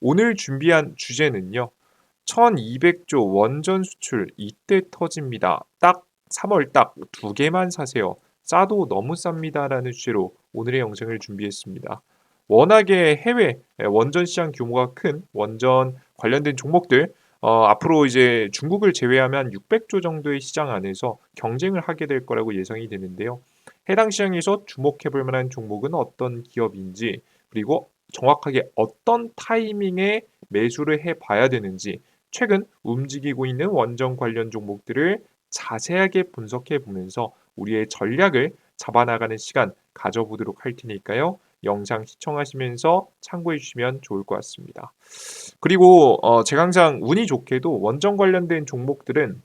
오늘 준비한 주제는요. 1200조 원전 수출 이때 터집니다. 딱 3월 딱 두 개만 사세요. 싸도 너무 쌉니다라는 주제로 오늘의 영상을 준비했습니다. 워낙에 해외 원전 시장 규모가 큰 원전 관련된 종목들 어, 앞으로 이제 중국을 제외하면 600조 정도의 시장 안에서 경쟁을 하게 될 거라고 예상이 되는데요. 해당 시장에서 주목해 볼 만한 종목은 어떤 기업인지 그리고 정확하게 어떤 타이밍에 매수를 해 봐야 되는지 최근 움직이고 있는 원전 관련 종목들을 자세하게 분석해 보면서 우리의 전략을 잡아나가는 시간 가져보도록 할 테니까요. 영상 시청하시면서 참고해 주시면 좋을 것 같습니다. 그리고 어 제가 항상 운이 좋게도 원전 관련된 종목들은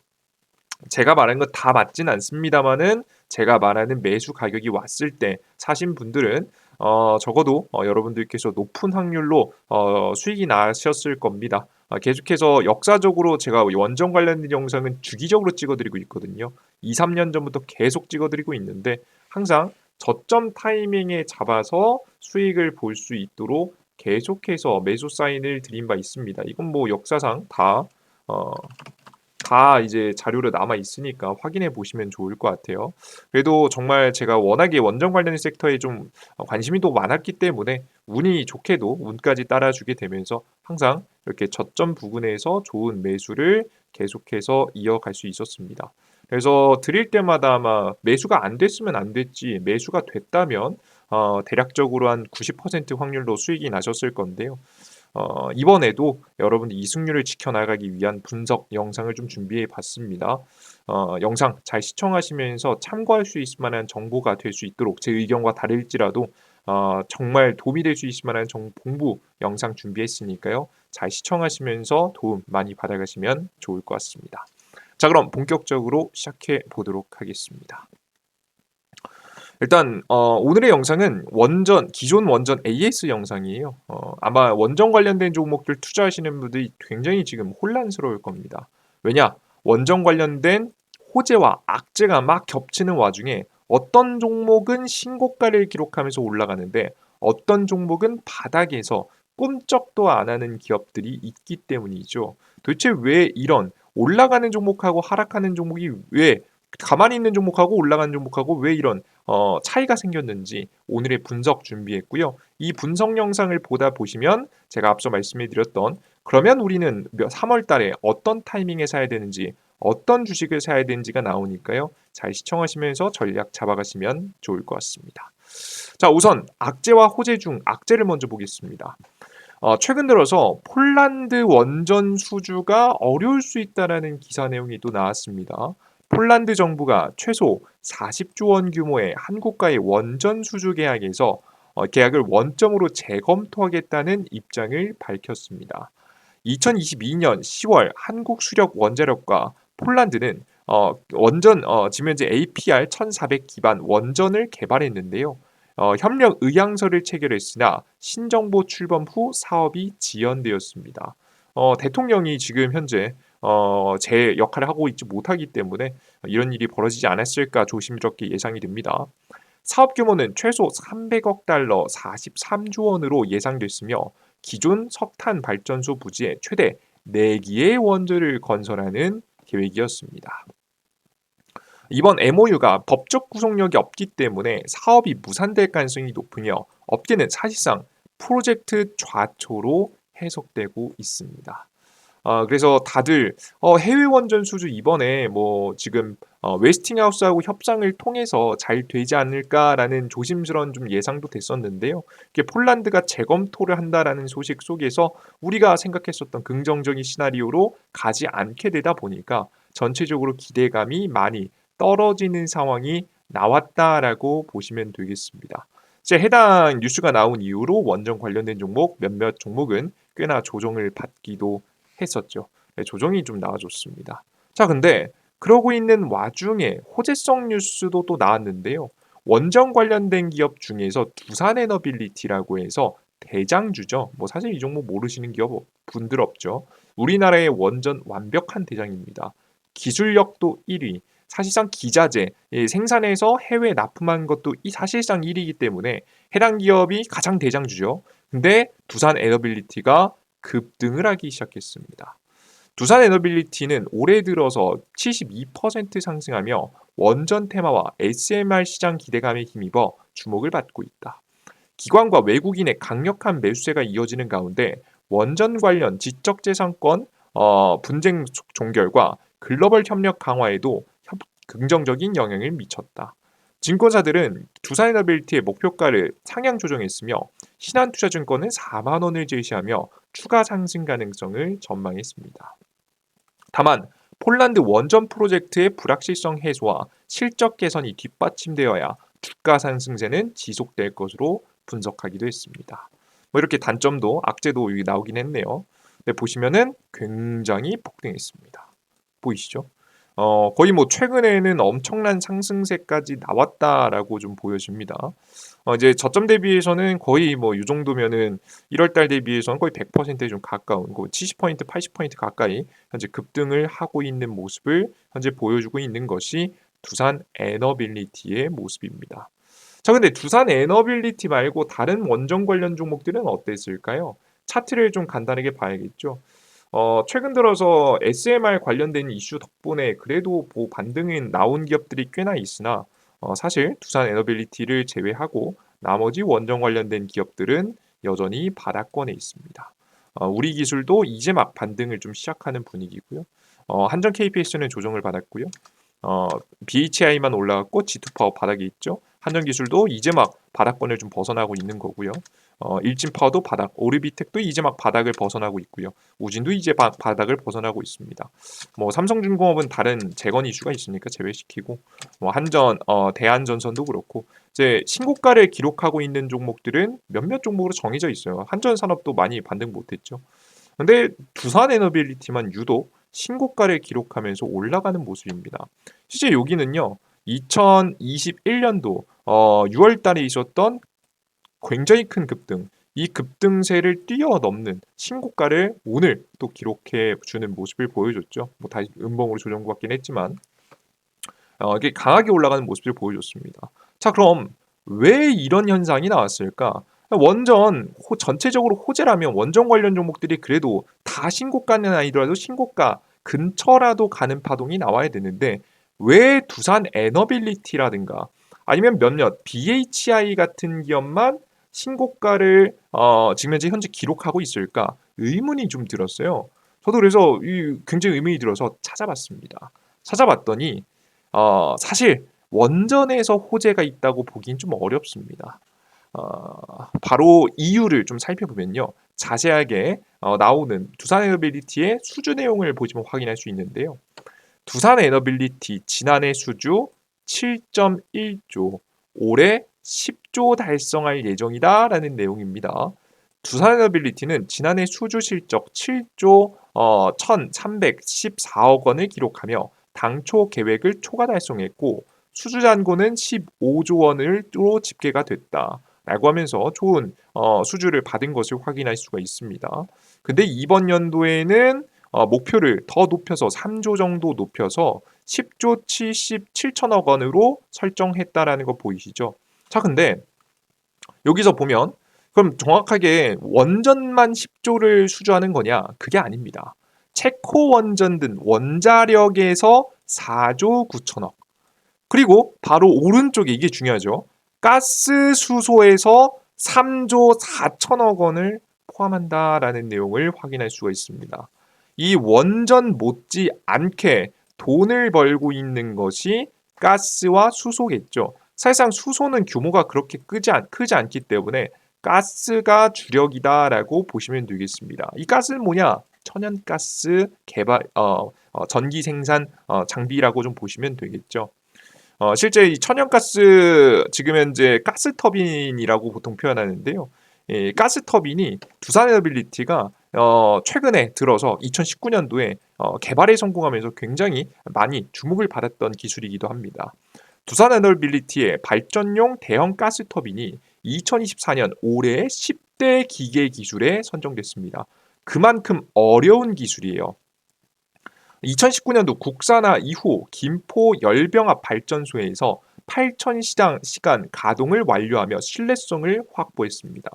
제가 말한 거 다 맞진 않습니다만은 제가 말하는 매수 가격이 왔을 때 사신 분들은 어 적어도 어 여러분들께서 높은 확률로 어 수익이 나셨을 겁니다. 아 계속해서 역사적으로 제가 원전 관련된 영상은 주기적으로 찍어 드리고 있거든요. 2-3년 전부터 계속 찍어 드리고 있는데 항상 저점 타이밍에 잡아서 수익을 볼 수 있도록 계속해서 매수 사인을 드린 바 있습니다. 이건 뭐 역사상 다 어 다 이제 자료로 남아 있으니까 확인해 보시면 좋을 것 같아요. 그래도 정말 제가 워낙에 원전 관련 섹터에 좀어 관심이 또 많았기 때문에 운이 좋게도 운까지 따라주게 되면서 항상 이렇게 저점 부근에서 좋은 매수를 계속해서 이어갈 수 있었습니다. 그래서 드릴 때마다 아마 매수가 안 됐으면 안 됐지 매수가 됐다면 어 대략적으로 한 90% 확률로 수익이 나셨을 건데요. 어, 이번에도 여러분들 이승률을 지켜나가기 위한 분석 영상을 좀 준비해 봤습니다. 어, 영상 잘 시청하시면서 참고할 수 있을 만한 정보가 될 수 있도록 제 의견과 다를지라도 어, 정말 도움이 될 수 있을 만한 정, 공부 영상 준비했으니까요. 잘 시청하시면서 도움 많이 받아가시면 좋을 것 같습니다. 자, 그럼 본격적으로 시작해 보도록 하겠습니다. 일단 어, 오늘의 영상은 원전 기존 원전 AS 영상이에요. 어, 아마 원전 관련된 종목들 투자하시는 분들이 굉장히 지금 혼란스러울 겁니다. 왜냐? 원전 관련된 호재와 악재가 막 겹치는 와중에 어떤 종목은 신고가를 기록하면서 올라가는데 어떤 종목은 바닥에서 꿈쩍도 안 하는 기업들이 있기 때문이죠. 도대체 왜 이런 올라가는 종목하고 하락하는 종목이 왜 가만히 있는 종목하고 올라가는 종목하고 왜 이런 어, 차이가 생겼는지 오늘의 분석 준비했고요. 이 분석 영상을 보다 보시면 제가 앞서 말씀해 드렸던 그러면 우리는 3월 달에 어떤 타이밍에 사야 되는지 어떤 주식을 사야 되는지가 나오니까요. 잘 시청하시면서 전략 잡아가시면 좋을 것 같습니다. 자, 우선 악재와 호재 중 악재를 먼저 보겠습니다. 어, 최근 들어서 폴란드 원전 수주가 어려울 수 있다라는 기사 내용이 또 나왔습니다. 폴란드 정부가 최소 40조 원 규모의 한국과의 원전 수주 계약에서 어, 계약을 원점으로 재검토하겠다는 입장을 밝혔습니다. 2022년 10월 한국 수력 원자력과 폴란드는 어, 원전 현재 APR 1400 기반 원전을 개발했는데요. 어, 협력 의향서를 체결했으나 신정보 출범 후 사업이 지연되었습니다. 어, 대통령이 지금 현재 어, 제 역할을 하고 있지 못하기 때문에 이런 일이 벌어지지 않았을까 조심스럽게 예상이 됩니다. 사업 규모는 최소 300억 달러 43조 원으로 예상됐으며 기존 석탄 발전소 부지에 최대 4기의 원전을 건설하는 계획이었습니다. 이번 MOU가 법적 구속력이 없기 때문에 사업이 무산될 가능성이 높으며 업계는 사실상 프로젝트 좌초로 해석되고 있습니다. 어, 그래서 다들 어, 해외 원전 수주 이번에 뭐 지금 어, 웨스팅하우스하고 협상을 통해서 잘 되지 않을까라는 조심스러운 좀 예상도 됐었는데요. 이게 폴란드가 재검토를 한다라는 소식 속에서 우리가 생각했었던 긍정적인 시나리오로 가지 않게 되다 보니까 전체적으로 기대감이 많이 떨어지는 상황이 나왔다라고 보시면 되겠습니다. 제 해당 뉴스가 나온 이후로 원전 관련된 종목 몇몇 종목은 꽤나 조정을 받기도 했었죠. 네, 조정이 좀 나와줬습니다. 자, 근데 그러고 있는 와중에 호재성 뉴스도 또 나왔는데요. 원전 관련된 기업 중에서 두산에너빌리티라고 해서 대장주죠. 뭐 사실 이 종목 모르시는 기업 분들 없죠. 우리나라의 원전 완벽한 대장입니다. 기술력도 1위. 사실상 기자재 예, 생산해서 해외 납품한 것도 이 사실상 1위이기 때문에 해당 기업이 가장 대장주죠. 근데 두산 에너빌리티가 급등을 하기 시작했습니다. 두산 에너빌리티는 올해 들어서 72% 상승하며 원전 테마와 SMR 시장 기대감에 힘입어 주목을 받고 있다. 기관과 외국인의 강력한 매수세가 이어지는 가운데 원전 관련 지적재산권 어, 분쟁 종결과 글로벌 협력 강화에도 협, 긍정적인 영향을 미쳤다. 증권사들은 두산에너빌티의 목표가를 상향 조정했으며 신한투자증권은 4만 원을 제시하며 추가 상승 가능성을 전망했습니다. 다만 폴란드 원전 프로젝트의 불확실성 해소와 실적 개선이 뒷받침되어야 주가 상승세는 지속될 것으로 분석하기도 했습니다. 뭐 이렇게 단점도 악재도 여기 나오긴 했네요. 네, 보시면은 굉장히 폭등했습니다. 보이시죠? 어, 거의 뭐 최근에는 엄청난 상승세까지 나왔다라고 좀 보여집니다. 어, 이제 저점 대비해서는 거의 뭐 이 정도면은 1월 달 대비해서는 거의 100%에 좀 가까운 거 70포인트, 80포인트 가까이 현재 급등을 하고 있는 모습을 현재 보여주고 있는 것이 두산 에너빌리티의 모습입니다. 자, 근데 두산 에너빌리티 말고 다른 원전 관련 종목들은 어땠을까요? 차트를 좀 간단하게 봐야겠죠. 어, 최근 들어서 SMR 관련된 이슈 덕분에 그래도 뭐 반등은 나온 기업들이 꽤나 있으나 어, 사실 두산 에너빌리티를 제외하고 나머지 원전 관련된 기업들은 여전히 바닥권에 있습니다. 어, 우리 기술도 이제 막 반등을 좀 시작하는 분위기고요. 어, 한전 KPS는 조정을 받았고요. 어, BHI만 올라갔고 G2 파워 바닥에 있죠. 한전 기술도 이제 막 바닥권을 좀 벗어나고 있는 거고요. 어, 일진 파워도 바닥, 오르비텍도 이제 막 바닥을 벗어나고 있고요. 우진도 이제 바, 바닥을 벗어나고 있습니다. 뭐 삼성중공업은 다른 재건 이슈가 있으니까 제외시키고 뭐 한전, 어, 대한전선도 그렇고 이제 신고가를 기록하고 있는 종목들은 몇몇 종목으로 정해져 있어요. 한전산업도 많이 반등 못했죠. 근데 두산에너빌리티만 유독 신고가를 기록하면서 올라가는 모습입니다. 실제 여기는요. 2021년도 어, 6월 달에 있었던 굉장히 큰 급등, 이 급등세를 뛰어넘는 신고가를 오늘 또 기록해 주는 모습을 보여줬죠. 뭐 다시 음봉으로 조정 받긴 했지만 어, 이게 강하게 올라가는 모습을 보여줬습니다. 자, 그럼 왜 이런 현상이 나왔을까? 원전 호, 전체적으로 호재라면 원전 관련 종목들이 그래도 다 신고가는 아니더라도 신고가 근처라도 가는 파동이 나와야 되는데 왜 두산 에너빌리티라든가 아니면 몇몇 BHI 같은 기업만 신고가를 어, 지금 현재 현재 기록하고 있을까 의문이 좀 들었어요. 저도 그래서 굉장히 의문이 들어서 찾아봤습니다. 찾아봤더니 어, 사실 원전에서 호재가 있다고 보기는 좀 어렵습니다. 어, 바로 이유를 좀 살펴보면요. 자세하게 어, 나오는 두산 에너빌리티의 수주 내용을 보시면 확인할 수 있는데요. 두산 에너빌리티 지난해 수주 7.1조, 올해 10조 달성할 예정이다라는 내용입니다. 두산 에너빌리티는 지난해 수주 실적 7조 어, 1,314억 원을 기록하며 당초 계획을 초과 달성했고 수주 잔고는 15조 원으로 집계가 됐다. 라고 하면서 좋은 어, 수주를 받은 것을 확인할 수가 있습니다. 근데 이번 연도에는 어, 목표를 더 높여서 3조 정도 높여서 10조 77천억 원으로 설정했다라는 거 보이시죠? 자, 근데 여기서 보면 그럼 정확하게 원전만 10조를 수주하는 거냐? 그게 아닙니다. 체코 원전 등 원자력에서 4조 9천억. 그리고 바로 오른쪽에 이게 중요하죠. 가스 수소에서 3조 4천억 원을 포함한다라는 내용을 확인할 수가 있습니다. 이 원전 못지 않게 돈을 벌고 있는 것이 가스와 수소겠죠. 사실상 수소는 규모가 그렇게 크지, 않, 크지 않기 때문에 가스가 주력이다라고 보시면 되겠습니다. 이 가스는 뭐냐? 천연가스 개발, 어, 어, 전기 생산 어, 장비라고 좀 보시면 되겠죠. 어, 실제 이 천연가스 지금 현재 가스 터빈이라고 보통 표현하는데요. 이 가스 터빈이 두산에너빌리티가 어, 최근에 들어서 2019년도에 어, 개발에 성공하면서 굉장히 많이 주목을 받았던 기술이기도 합니다. 두산 에너빌리티의 발전용 대형 가스 터빈이 2024년 올해 10대 기계 기술에 선정됐습니다. 그만큼 어려운 기술이에요. 2019년도 국산화 이후 김포 열병합 발전소에서 8,000시간 시간 가동을 완료하며 신뢰성을 확보했습니다.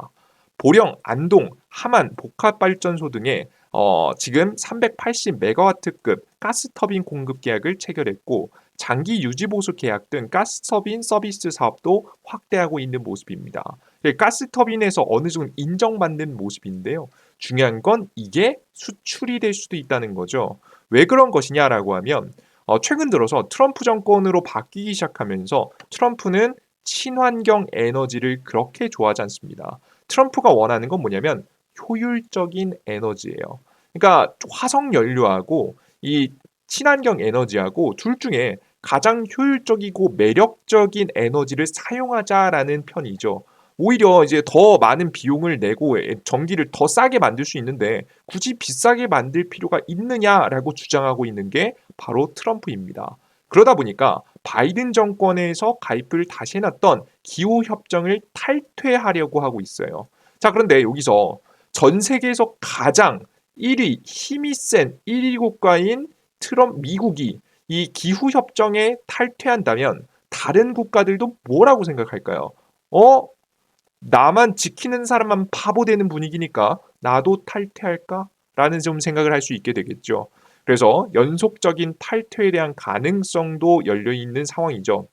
보령, 안동, 함안 복합발전소 등에 어, 지금 380메가와트급 가스터빈 공급 계약을 체결했고 장기 유지 보수 계약 등 가스터빈 서비스 사업도 확대하고 있는 모습입니다. 예, 가스터빈에서 어느 정도 인정받는 모습인데요. 중요한 건 이게 수출이 될 수도 있다는 거죠. 왜 그런 것이냐라고 하면 어, 최근 들어서 트럼프 정권으로 바뀌기 시작하면서 트럼프는 친환경 에너지를 그렇게 좋아하지 않습니다. 트럼프가 원하는 건 뭐냐면 효율적인 에너지예요. 그러니까 화석 연료하고 이 친환경 에너지하고 둘 중에 가장 효율적이고 매력적인 에너지를 사용하자라는 편이죠. 오히려 이제 더 많은 비용을 내고 전기를 더 싸게 만들 수 있는데 굳이 비싸게 만들 필요가 있느냐라고 주장하고 있는 게 바로 트럼프입니다. 그러다 보니까 바이든 정권에서 가입을 다시 해놨던 기후 협정을 탈퇴하려고 하고 있어요. 자, 그런데 여기서 전 세계에서 가장 1위 힘이 센 1위 국가인 트럼 미국이 이 기후 협정에 탈퇴한다면 다른 국가들도 뭐라고 생각할까요? 어? 나만 지키는 사람만 바보 되는 분위기니까 나도 탈퇴할까? 라는 좀 생각을 할 수 있게 되겠죠. 그래서 연속적인 탈퇴에 대한 가능성도 열려 있는 상황이죠.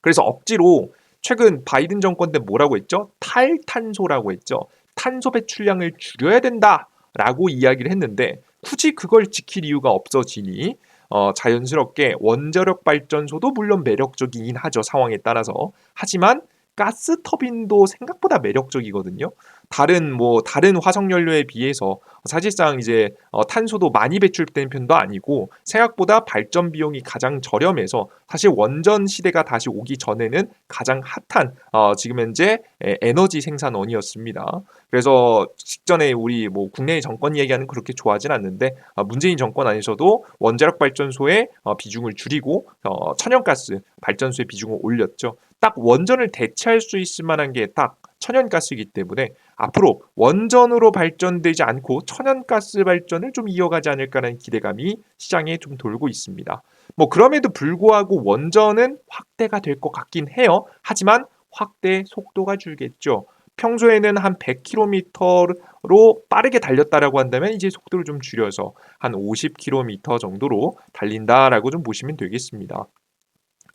그래서 억지로 최근 바이든 정권 때 뭐라고 했죠? 탈탄소라고 했죠. 탄소 배출량을 줄여야 된다라고 이야기를 했는데 굳이 그걸 지킬 이유가 없어지니 어, 자연스럽게 원자력 발전소도 물론 매력적이긴 하죠 상황에 따라서 하지만 가스 터빈도 생각보다 매력적이거든요. 다른 뭐 다른 화석 연료에 비해서 사실상 이제 어, 탄소도 많이 배출되는 편도 아니고 생각보다 발전 비용이 가장 저렴해서 사실 원전 시대가 다시 오기 전에는 가장 핫한 어, 지금 현재 에너지 생산원이었습니다. 그래서 직전에 우리 뭐 국내의 정권 얘기하는 그렇게 좋아하진 않는데 어, 문재인 정권 안에서도 원자력 발전소의 어, 비중을 줄이고 어, 천연가스 발전소의 비중을 올렸죠. 딱 원전을 대체할 수 있을 만한 게 딱 천연가스이기 때문에 앞으로 원전으로 발전되지 않고 천연가스 발전을 좀 이어가지 않을까라는 기대감이 시장에 좀 돌고 있습니다. 뭐 그럼에도 불구하고 원전은 확대가 될 것 같긴 해요. 하지만 확대 속도가 줄겠죠. 평소에는 한 100km로 빠르게 달렸다라고 한다면 이제 속도를 좀 줄여서 한 50km 정도로 달린다라고 좀 보시면 되겠습니다.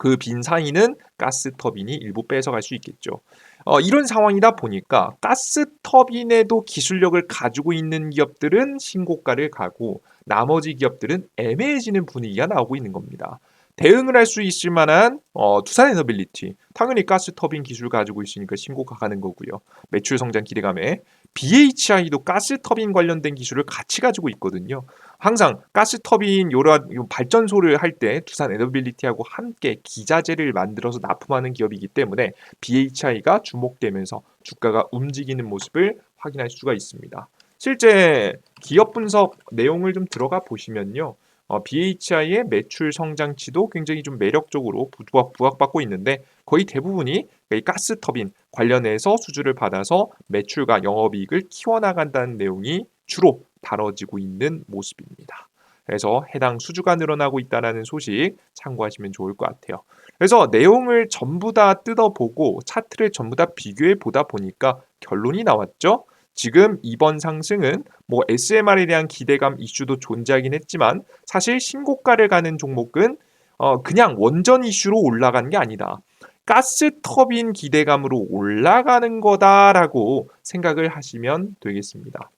그 빈 사이는 가스 터빈이 일부 뺏어갈 수 있겠죠. 어, 이런 상황이다 보니까 가스 터빈에도 기술력을 가지고 있는 기업들은 신고가를 가고 나머지 기업들은 애매해지는 분위기가 나오고 있는 겁니다. 대응을 할 수 있을 만한 어, 두산 에너빌리티 당연히 가스 터빈 기술 가지고 있으니까 신고가 가는 거고요. 매출 성장 기대감에 BHI도 가스 터빈 관련된 기술을 같이 가지고 있거든요. 항상 가스 터빈 요런 발전소를 할 때 두산 에너빌리티하고 함께 기자재를 만들어서 납품하는 기업이기 때문에 BHI가 주목되면서 주가가 움직이는 모습을 확인할 수가 있습니다. 실제 기업 분석 내용을 좀 들어가 보시면요. 어, BHI의 매출 성장치도 굉장히 좀 매력적으로 부각, 부각받고 있는데 거의 대부분이 가스 터빈 관련해서 수주를 받아서 매출과 영업이익을 키워나간다는 내용이 주로 다뤄지고 있는 모습입니다. 그래서 해당 수주가 늘어나고 있다는 소식 참고하시면 좋을 것 같아요. 그래서 내용을 전부 다 뜯어보고 차트를 전부 다 비교해 보다 보니까 결론이 나왔죠. 지금 이번 상승은 뭐 SMR에 대한 기대감 이슈도 존재하긴 했지만 사실 신고가를 가는 종목은 어 그냥 원전 이슈로 올라간 게 아니다. 가스 터빈 기대감으로 올라가는 거다라고 생각을 하시면 되겠습니다.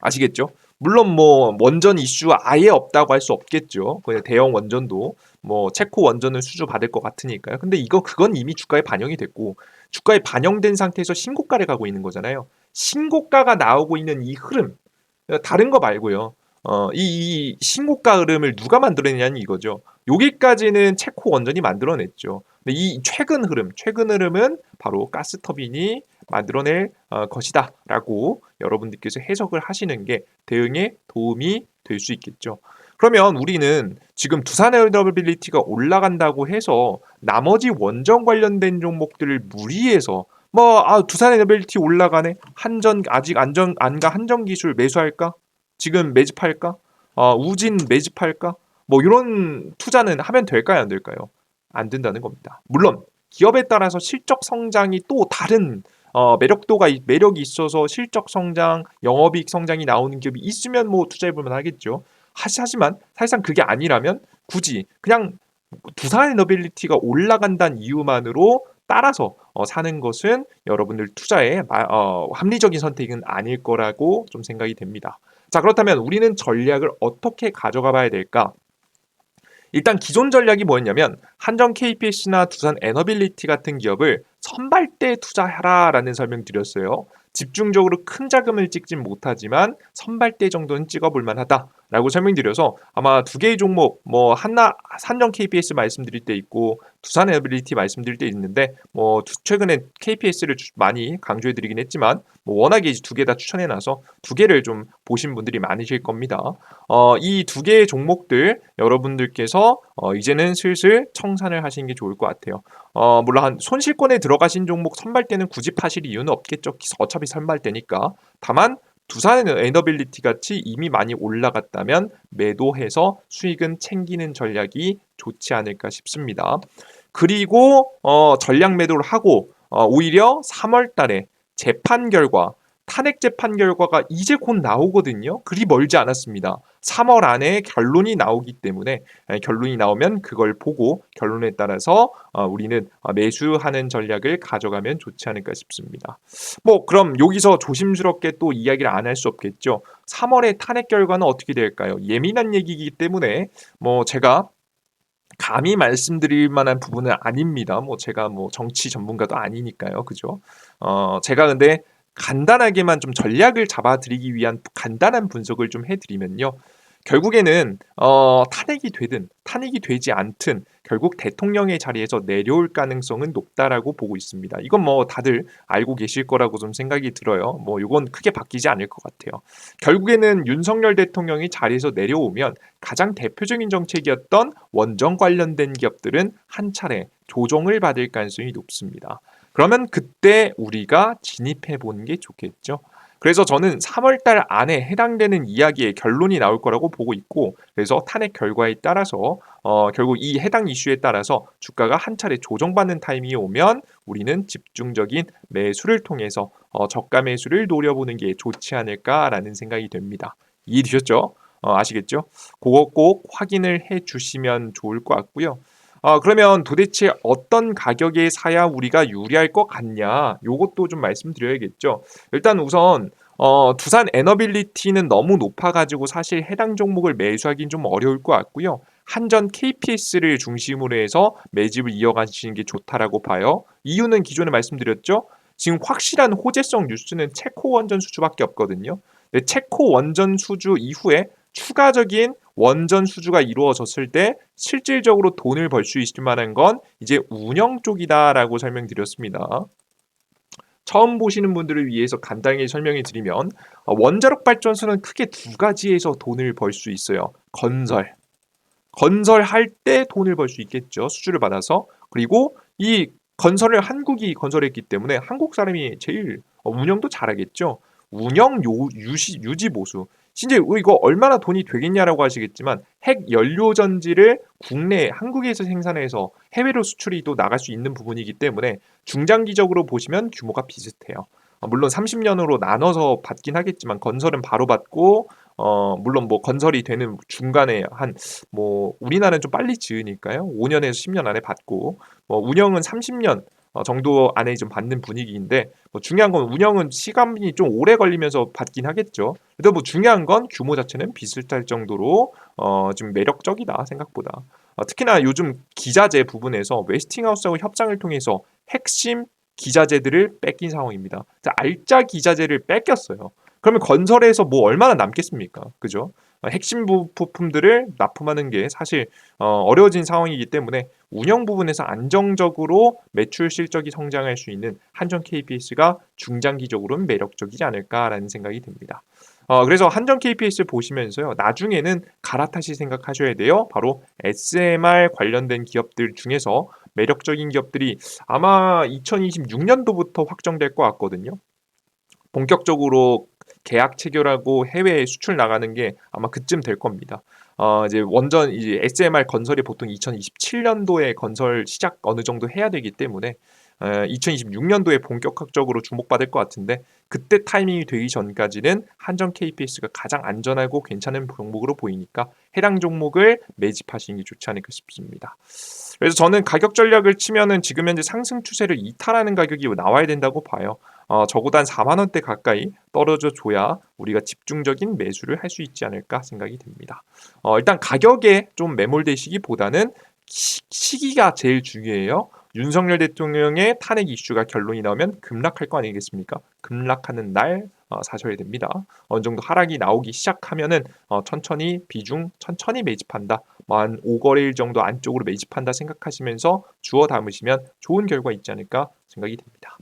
아시겠죠? 물론 뭐 원전 이슈 아예 없다고 할 수 없겠죠. 대형 원전도 뭐 체코 원전을 수주 받을 것 같으니까요. 근데 이거 그건 이미 주가에 반영이 됐고 주가에 반영된 상태에서 신고가를 가고 있는 거잖아요. 신고가가 나오고 있는 이 흐름 다른 거 말고요. 어, 이, 이 신고가 흐름을 누가 만들어내냐는 이거죠. 여기까지는 체코 원전이 만들어냈죠. 근데 이 최근 흐름, 최근 흐름은 바로 가스 터빈이 만들어낼 어, 것이다라고 여러분들께서 해석을 하시는 게 대응에 도움이 될 수 있겠죠. 그러면 우리는 지금 두산 에어더빌리티가 올라간다고 해서 나머지 원정 관련된 종목들을 무리해서 뭐 아, 두산 에너빌리티 올라가네? 한전 아직 안전 안가 한전 기술 매수할까? 지금 매집할까? 어, 우진 매집할까? 뭐 이런 투자는 하면 될까요? 안 될까요? 안 된다는 겁니다. 물론 기업에 따라서 실적 성장이 또 다른 어, 매력도가 매력이 있어서 실적 성장 영업이익 성장이 나오는 기업이 있으면 뭐 투자해 볼만 하겠죠. 하지만 사실상 그게 아니라면 굳이 그냥 두산 에너빌리티가 올라간다는 이유만으로 따라서 어, 사는 것은 여러분들 투자의 어, 합리적인 선택은 아닐 거라고 좀 생각이 됩니다. 자 그렇다면 우리는 전략을 어떻게 가져가 봐야 될까? 일단 기존 전략이 뭐였냐면 한정 KPS나 두산 에너빌리티 같은 기업을 선발 때 투자하라라는 설명 드렸어요. 집중적으로 큰 자금을 찍진 못하지만 선발대 정도는 찍어볼 만하다 라고 설명드려서 아마 두 개의 종목 뭐 한나 산정 KPS 말씀드릴 때 있고 두산 에너빌리티 말씀드릴 때 있는데 뭐 최근에 KPS를 많이 강조해 드리긴 했지만 뭐 워낙에 두 개 다 추천해 놔서 두 개를 좀 보신 분들이 많으실 겁니다. 어, 이 두 개의 종목들 여러분들께서 어, 이제는 슬슬 청산을 하시는 게 좋을 것 같아요. 어, 물론 손실권에 들어가신 종목 선발 때는 굳이 파실 이유는 없겠죠. 어차피 선발 때니까. 다만 두산 에너빌리티 같이 이미 많이 올라갔다면 매도해서 수익은 챙기는 전략이 좋지 않을까 싶습니다. 그리고 어, 전략 매도를 하고 어, 오히려 3월 달에 재판 결과 탄핵 재판 결과가 이제 곧 나오거든요. 그리 멀지 않았습니다. 3월 안에 결론이 나오기 때문에 결론이 나오면 그걸 보고 결론에 따라서 어, 우리는 어, 매수하는 전략을 가져가면 좋지 않을까 싶습니다. 뭐 그럼 여기서 조심스럽게 또 이야기를 안 할 수 없겠죠. 3월의 탄핵 결과는 어떻게 될까요? 예민한 얘기이기 때문에 뭐 제가 감히 말씀드릴 만한 부분은 아닙니다. 뭐 제가 뭐 정치 전문가도 아니니까요. 그죠? 어, 제가 근데 간단하게만 좀 전략을 잡아드리기 위한 간단한 분석을 좀 해드리면요. 결국에는 어, 탄핵이 되든 탄핵이 되지 않든 결국 대통령의 자리에서 내려올 가능성은 높다라고 보고 있습니다. 이건 뭐 다들 알고 계실 거라고 좀 생각이 들어요. 뭐 이건 크게 바뀌지 않을 것 같아요. 결국에는 윤석열 대통령이 자리에서 내려오면 가장 대표적인 정책이었던 원정 관련된 기업들은 한 차례 조정을 받을 가능성이 높습니다. 그러면 그때 우리가 진입해 보는 게 좋겠죠. 그래서 저는 3월 달 안에 해당되는 이야기의 결론이 나올 거라고 보고 있고 그래서 탄핵 결과에 따라서 어, 결국 이 해당 이슈에 따라서 주가가 한 차례 조정받는 타이밍이 오면 우리는 집중적인 매수를 통해서 어, 저가 매수를 노려보는 게 좋지 않을까라는 생각이 됩니다. 이해되셨죠? 어, 아시겠죠? 그거 꼭 확인을 해 주시면 좋을 것 같고요. 아, 그러면 도대체 어떤 가격에 사야 우리가 유리할 것 같냐? 요것도 좀 말씀드려야겠죠. 일단 우선 어, 두산 에너빌리티는 너무 높아가지고 사실 해당 종목을 매수하기는 좀 어려울 것 같고요. 한전 KPS를 중심으로 해서 매집을 이어가시는 게 좋다라고 봐요. 이유는 기존에 말씀드렸죠. 지금 확실한 호재성 뉴스는 체코 원전 수주밖에 없거든요. 체코 원전 수주 이후에 추가적인 원전 수주가 이루어졌을 때 실질적으로 돈을 벌 수 있을 만한 건 이제 운영 쪽이다라고 설명드렸습니다. 처음 보시는 분들을 위해서 간단히 설명해 드리면 어, 원자력 발전소는 크게 두 가지에서 돈을 벌 수 있어요. 건설. 건설할 때 돈을 벌 수 있겠죠. 수주를 받아서. 그리고 이 건설을 한국이 건설했기 때문에 한국 사람이 제일 어, 운영도 잘하겠죠. 운영 요, 유시, 유지 보수. 진짜 이거 얼마나 돈이 되겠냐라고 하시겠지만 핵 연료 전지를 국내 한국에서 생산해서 해외로 수출이 또 나갈 수 있는 부분이기 때문에 중장기적으로 보시면 규모가 비슷해요. 어, 물론 30년으로 나눠서 받긴 하겠지만 건설은 바로 받고 어 물론 뭐 건설이 되는 중간에 한 뭐 우리나라는 좀 빨리 지으니까요. 5년에서 10년 안에 받고 뭐 운영은 30년 어, 정도 안에 좀 받는 분위기인데 뭐 중요한 건 운영은 시간이 좀 오래 걸리면서 받긴 하겠죠. 그래도 뭐 중요한 건 규모 자체는 비슷할 정도로 어, 좀 매력적이다 생각보다. 어, 특히나 요즘 기자재 부분에서 웨스팅하우스하고 협상을 통해서 핵심 기자재들을 뺏긴 상황입니다. 알짜 기자재를 뺏겼어요. 그러면 건설에서 뭐 얼마나 남겠습니까? 그죠? 어, 핵심 부- 부품들을 납품하는 게 사실 어, 어려워진 상황이기 때문에 운영 부분에서 안정적으로 매출 실적이 성장할 수 있는 한전 KPS가 중장기적으로는 매력적이지 않을까라는 생각이 듭니다. 어, 그래서 한전 KPS 보시면서요, 나중에는 갈아타시 생각하셔야 돼요. 바로 SMR 관련된 기업들 중에서 매력적인 기업들이 아마 2026년도부터 확정될 것 같거든요. 본격적으로 계약 체결하고 해외에 수출 나가는 게 아마 그쯤 될 겁니다. 어, 이제 원전 이제 SMR 건설이 보통 2027년도에 건설 시작 어느 정도 해야 되기 때문에 어, 2026년도에 본격적으로 주목받을 것 같은데 그때 타이밍이 되기 전까지는 한전 KPS가 가장 안전하고 괜찮은 종목으로 보이니까 해당 종목을 매집하시는 게 좋지 않을까 싶습니다. 그래서 저는 가격 전략을 치면은 지금 현재 상승 추세를 이탈하는 가격이 나와야 된다고 봐요. 어, 적어도 한 4만 원대 가까이 떨어져 줘야 우리가 집중적인 매수를 할 수 있지 않을까 생각이 듭니다. 어, 일단 가격에 좀 매몰되시기보다는 시, 기가 제일 중요해요. 윤석열 대통령의 탄핵 이슈가 결론이 나오면 급락할 거 아니겠습니까? 급락하는 날 어, 사셔야 됩니다. 어느 정도 하락이 나오기 시작하면은 어, 천천히 비중 천천히 매집한다. 뭐한 5거래일 정도 안쪽으로 매집한다 생각하시면서 주어 담으시면 좋은 결과 있지 않을까 생각이 됩니다.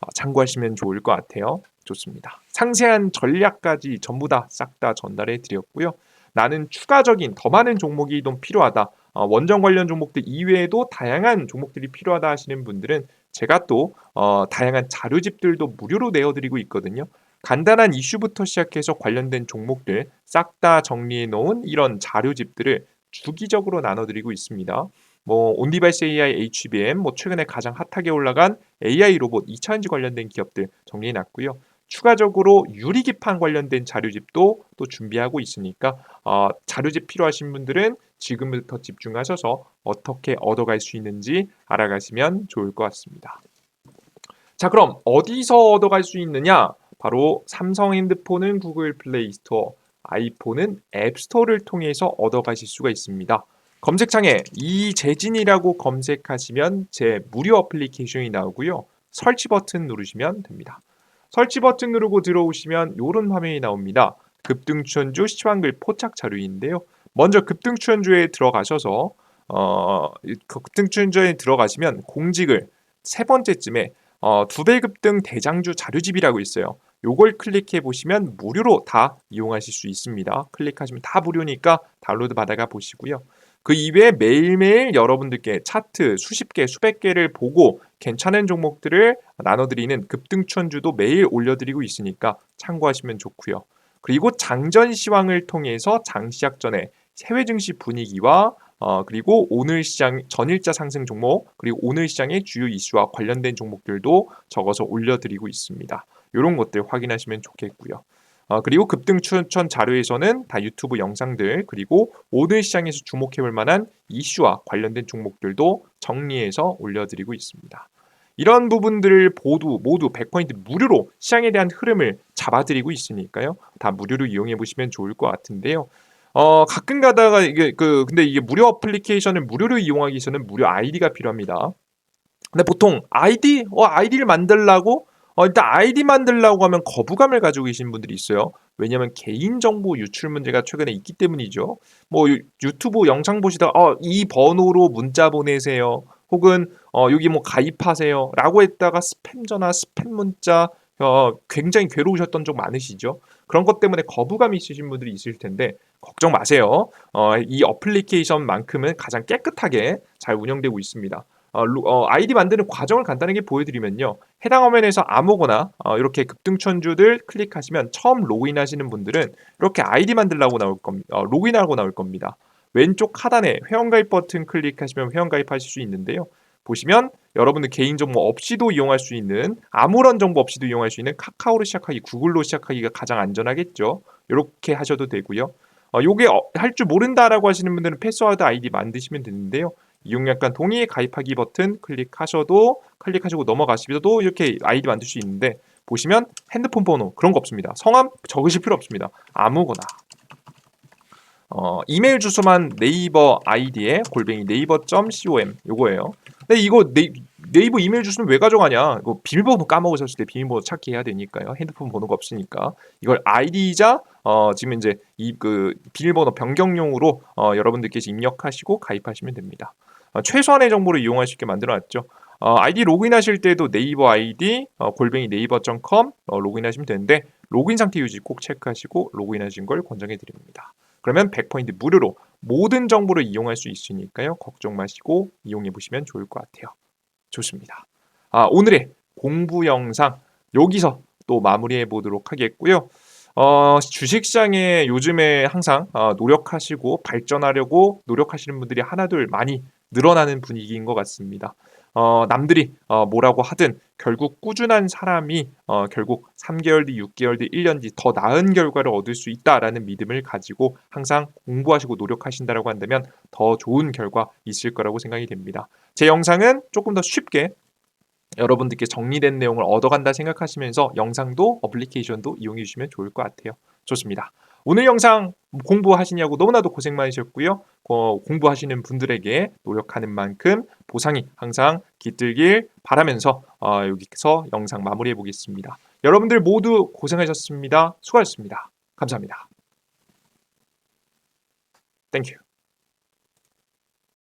어, 참고하시면 좋을 것 같아요. 좋습니다. 상세한 전략까지 전부 다 싹다 전달해 드렸고요. 나는 추가적인 더 많은 종목이 좀 필요하다. 어, 원전 관련 종목들 이외에도 다양한 종목들이 필요하다 하시는 분들은 제가 또 어, 다양한 자료집들도 무료로 내어드리고 있거든요. 간단한 이슈부터 시작해서 관련된 종목들 싹 다 정리해 놓은 이런 자료집들을 주기적으로 나눠드리고 있습니다. 뭐 온디바이스 AI, HBM, 뭐 최근에 가장 핫하게 올라간 AI 로봇 2차전지 관련된 기업들 정리해 놨고요. 추가적으로 유리기판 관련된 자료집도 또 준비하고 있으니까 어, 자료집 필요하신 분들은 지금부터 집중하셔서 어떻게 얻어갈 수 있는지 알아가시면 좋을 것 같습니다. 자 그럼 어디서 얻어갈 수 있느냐? 바로 삼성 핸드폰은 구글 플레이 스토어, 아이폰은 앱스토어를 통해서 얻어가실 수가 있습니다. 검색창에 이재진이라고 검색하시면 제 무료 어플리케이션이 나오고요. 설치 버튼 누르시면 됩니다. 설치 버튼 누르고 들어오시면 이런 화면이 나옵니다. 급등 추천주 시황글 포착 자료인데요. 먼저 급등 추천주에 들어가셔서 어, 급등 추천주에 들어가시면 공직을 세 번째쯤에 어, 두배 급등 대장주 자료집이라고 있어요. 요걸 클릭해 보시면 무료로 다 이용하실 수 있습니다. 클릭하시면 다 무료니까 다운로드 받아가 보시고요. 그 이외에 매일매일 여러분들께 차트 수십 개, 수백 개를 보고 괜찮은 종목들을 나눠드리는 급등 추천주도 매일 올려드리고 있으니까 참고하시면 좋고요. 그리고 장전 시황을 통해서 장 시작 전에 해외 증시 분위기와 어, 그리고 오늘 시장 전일자 상승 종목 그리고 오늘 시장의 주요 이슈와 관련된 종목들도 적어서 올려드리고 있습니다. 이런 것들 확인하시면 좋겠고요. 어, 그리고 급등 추천 자료에서는 다 유튜브 영상들 그리고 오늘 시장에서 주목해볼 만한 이슈와 관련된 종목들도 정리해서 올려드리고 있습니다. 이런 부분들을 모두 모두 100% 무료로 시장에 대한 흐름을 잡아드리고 있으니까요. 다 무료로 이용해 보시면 좋을 것 같은데요. 어, 가끔 가다가 이게 그 근데 이게 무료 어플리케이션을 무료로 이용하기 위해서는 무료 아이디가 필요합니다. 근데 보통 아이디 어 아이디를 만들라고 어, 일단 아이디 만들라고 하면 거부감을 가지고 계신 분들이 있어요. 왜냐하면 개인정보 유출 문제가 최근에 있기 때문이죠. 뭐 유, 유튜브 영상 보시다가 어, 이 번호로 문자 보내세요. 혹은 어, 여기 뭐 가입하세요. 라고 했다가 스팸 전화, 스팸 문자 어, 굉장히 괴로우셨던 적 많으시죠. 그런 것 때문에 거부감이 있으신 분들이 있을 텐데 걱정 마세요. 어, 이 어플리케이션만큼은 가장 깨끗하게 잘 운영되고 있습니다. 어, 어, 아이디 만드는 과정을 간단하게 보여드리면요. 해당 화면에서 아무거나 어, 이렇게 급등천주들 클릭하시면 처음 로그인하시는 분들은 이렇게 아이디 만들라고 나올 겁니다. 어, 로그인하고 나올 겁니다. 왼쪽 하단에 회원가입 버튼 클릭하시면 회원가입하실 수 있는데요. 보시면 여러분들 개인 정보 없이도 이용할 수 있는 아무런 정보 없이도 이용할 수 있는 카카오로 시작하기, 구글로 시작하기가 가장 안전하겠죠. 이렇게 하셔도 되고요. 어, 요게 어, 할줄 모른다라고 하시는 분들은 패스워드 아이디 만드시면 되는데요. 이용약관 동의 가입하기 버튼 클릭하셔도 클릭하시고 넘어가시도 이렇게 아이디 만들 수 있는데 보시면 핸드폰 번호 그런 거 없습니다. 성함 적으실 필요 없습니다. 아무거나 어, 이메일 주소만 네이버 아이디에 골뱅이 네이버.com 요거예요. 근데 이거 네, 네이버 이메일 주소는 왜 가져가냐? 이거 비밀번호 까먹으셨을 때 비밀번호 찾기 해야 되니까요. 핸드폰 번호가 없으니까 이걸 아이디자 어, 지금 이제 이 그 비밀번호 변경용으로 어, 여러분들께서 입력하시고 가입하시면 됩니다. 어, 최소한의 정보를 이용할 수 있게 만들어놨죠. 어, 아이디 로그인하실 때도 네이버 아이디 어, 골뱅이 네이버.com 어, 로그인하시면 되는데 로그인 상태 유지 꼭 체크하시고 로그인하신 걸 권장해 드립니다. 그러면 100포인트 무료로 모든 정보를 이용할 수 있으니까요. 걱정 마시고 이용해 보시면 좋을 것 같아요. 좋습니다. 아, 오늘의 공부 영상 여기서 또 마무리해 보도록 하겠고요. 어, 주식시장에 요즘에 항상 어, 노력하시고 발전하려고 노력하시는 분들이 하나둘 많이 늘어나는 분위기인 것 같습니다. 어, 남들이 어, 뭐라고 하든 결국 꾸준한 사람이 어, 결국 3개월 뒤, 6개월 뒤, 1년 뒤 더 나은 결과를 얻을 수 있다라는 믿음을 가지고 항상 공부하시고 노력하신다라고 한다면 더 좋은 결과 있을 거라고 생각이 됩니다. 제 영상은 조금 더 쉽게 여러분들께 정리된 내용을 얻어간다 생각하시면서 영상도 어플리케이션도 이용해 주시면 좋을 것 같아요. 좋습니다. 오늘 영상 공부하시냐고 너무나도 고생 많으셨고요. 어, 공부하시는 분들에게 노력하는 만큼 보상이 항상 깃들길 바라면서 어, 여기서 영상 마무리해 보겠습니다. 여러분들 모두 고생하셨습니다. 수고하셨습니다. 감사합니다. 땡큐.